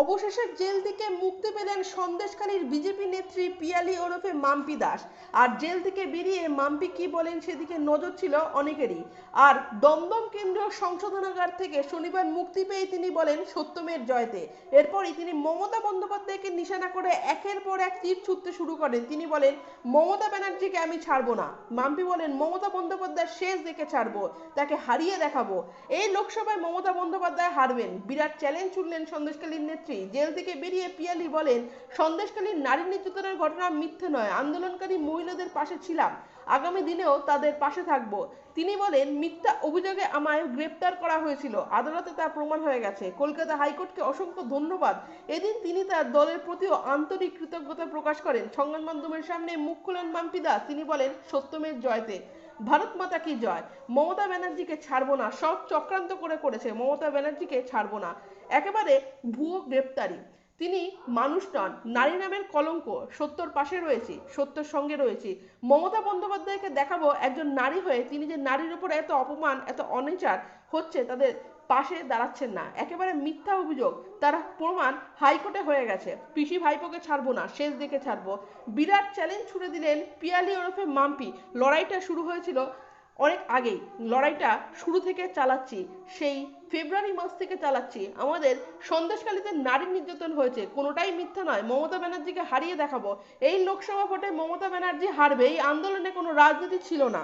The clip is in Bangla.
অবশেষে জেল থেকে মুক্তি পেলেন সন্দেশখালীর বিজেপি নেত্রী পিয়ালি ওরফে মাম্পি দাস। আর জেল থেকে বেরিয়ে মাম্পি কি বলেন সেদিকে নজর ছিল অনেকেরই। আর দমদম কেন্দ্রীয় সংশোধনাগার থেকে শনিবার মুক্তি পেয়ে তিনি বলেন সত্যমের জয়তে। এরপরই তিনি মমতা বন্দ্যোপাধ্যায়কে নিশানা করে একের পর এক তীর ছুটতে শুরু করেন। তিনি বলেন, মমতা ব্যানার্জিকে আমি ছাড়বো না। মাম্পি বলেন, মমতা বন্দ্যোপাধ্যায় শেষ দেখে ছাড়বো, তাকে হারিয়ে দেখাবো। এই লোকসভায় মমতা বন্দ্যোপাধ্যায় হারবেন। বিরাট চ্যালেঞ্জ ছুড়লেন সন্দেশকালীর নেত্রী জেল থেকে বেরিয়ে পিয়ালি বলেন সন্দেশকালীর নারী নির্যাতনের ঘটনা মিথ্যে নয়, আন্দোলনকারী মহিলাদের পাশে ছিলাম। আগামী দিনেও তাদের পাশে থাকব। তিনি বলেন, মিথ্যা অভিযোগে আমায় গ্রেপ্তার করা হয়েছিল। আদালতে তা প্রমাণ হয়ে গেছে। কলকাতা হাইকোর্টকে অসংখ্য ধন্যবাদ। এদিন তিনি তার দলের প্রতিও আন্তরিক কৃতজ্ঞতা প্রকাশ করেন। সংবাদ মাধ্যমের সামনে মুখ খুলেন মাম্পি তিনি বলেন, সত্যমের জয়তে। ভারত মাতা কি জয়? মমতা ব্যানার্জিকে ছাড়বো না। সব চক্রান্ত করে করেছে মমতা ব্যানার্জিকে ছাড়বো না। একেবারে ভুয়ো গ্রেপ্তারি। তিনি মানুষ নন, নারী নামের কলঙ্ক। সত্যর পাশে রয়েছি, সত্যর সঙ্গে রয়েছি। মমতা বন্দ্যোপাধ্যায়কে দেখাবো একজন নারী হয়ে। তিনি যে নারীর উপর এত অপমান, এত অনাচার হচ্ছে, তাদের পাশে দাঁড়াচ্ছেন না। একেবারে মিথ্যা অভিযোগ। তার প্রমাণ হাইকোর্টে হয়ে গেছে। পিসি ভাইপোকে ছাড়বো না, শেষ দেখে ছাড়বো। বিরাট চ্যালেঞ্জ ছুড়ে দিলেন পিয়ালি ওরফে মাম্পি। লড়াইটা শুরু হয়েছিল অনেক আগেই। লড়াইটা শুরু থেকে চালাচ্ছি। সেই ফেব্রুয়ারি মাস থেকে চালাচ্ছি। আমাদের সন্দেশকালীতে নারী নির্যাতন হয়েছে। কোনোটাই মিথ্যা নয়। মমতা ব্যানার্জিকে হারিয়ে দেখাবো। এই লোকসভা ভোটে মমতা ব্যানার্জি হারবে। এই আন্দোলনে কোনো রাজনীতি ছিল না।